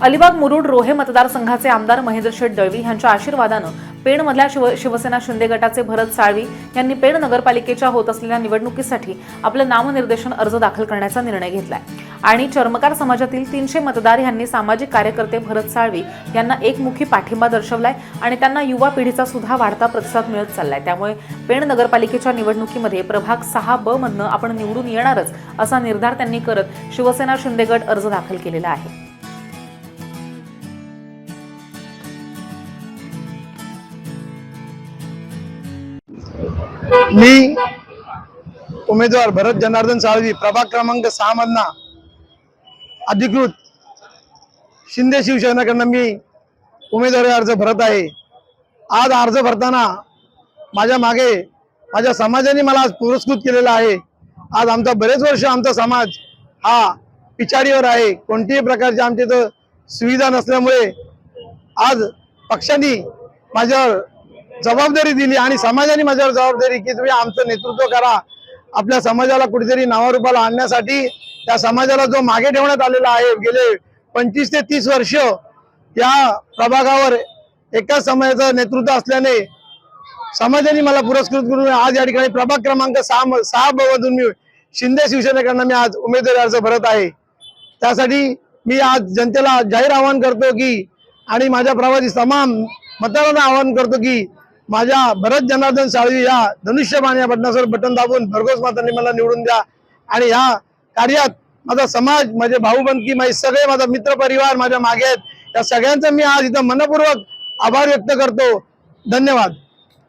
अलिबाग मुरुड रोहे मतदारसंघाचे आमदार महेंद्र शेठ दळवी यांच्या आशीर्वादानं पेणमधल्या शिव शिवसेना शिंदे गटाचे भरत साळवी यांनी पेण नगरपालिकेच्या होत असलेल्या निवडणुकीसाठी आपलं नामनिर्देशन अर्ज दाखल करण्याचा निर्णय घेतलाय. आणि चर्मकार समाजातील तीनशे मतदार यांनी सामाजिक कार्यकर्ते भरत साळवी यांना एकमुखी पाठिंबा दर्शवलाय आणि त्यांना युवा पिढीचा सुद्धा वाढता प्रतिसाद मिळत चाललाय. त्यामुळे पेण नगरपालिकेच्या निवडणुकीमध्ये प्रभाग सहा ब मधनं आपण निवडून येणारच असा निर्धार त्यांनी करत शिवसेना शिंदे गट अर्ज दाखल केलेला आहे. मी उमेदवार भरत जनार्दन साळवी प्रभाग क्रमांक सहा मधना अधिकृत शिंदे शिवसेनेकडनं मी उमेदवारी अर्ज भरत आहे. आज अर्ज भरताना माझ्या मागे माझ्या समाजाने मला आज पुरस्कृत केलेला आहे. आज आमचा बरेच वर्ष आमचा समाज हा पिछाडीवर आहे. कोणत्याही प्रकारची आमच्या इथं सुविधा नसल्यामुळे आज पक्षांनी माझ्यावर जबाबदारी दिली आणि समाजाने माझ्यावर जबाबदारी की तुम्ही आमचं नेतृत्व करा. आपल्या समाजाला कुठेतरी नावारूपाला आणण्यासाठी त्या समाजाला जो मागे ठेवण्यात आलेला आहे गेले पंचवीस ते तीस वर्ष या प्रभागावर एकाच समाजाचं नेतृत्व असल्याने समाजाने मला पुरस्कृत करून आज या ठिकाणी प्रभाग क्रमांक सहा सहा ब मधून मी शिंदे शिवसेनेकडनं मी आज उमेदवारी अर्ज भरत आहे. त्यासाठी मी आज जनतेला जाहीर आवाहन करतो की आणि माझ्या प्रवासी तमाम मतदारांना आवाहन करतो की माझ्या भरत जनार्दन साळवी या धनुष्यबाण या बटनावर बटन दाबून भरघोस मातांनी मला निवडून द्या. आणि ह्या कार्यात माझा समाज माझे भाऊबंदकी माझे सगळे माझा मित्र परिवार माझ्या मागे आहेत. या सगळ्यांचा मी आज इथं मनपूर्वक आभार व्यक्त करतो. धन्यवाद.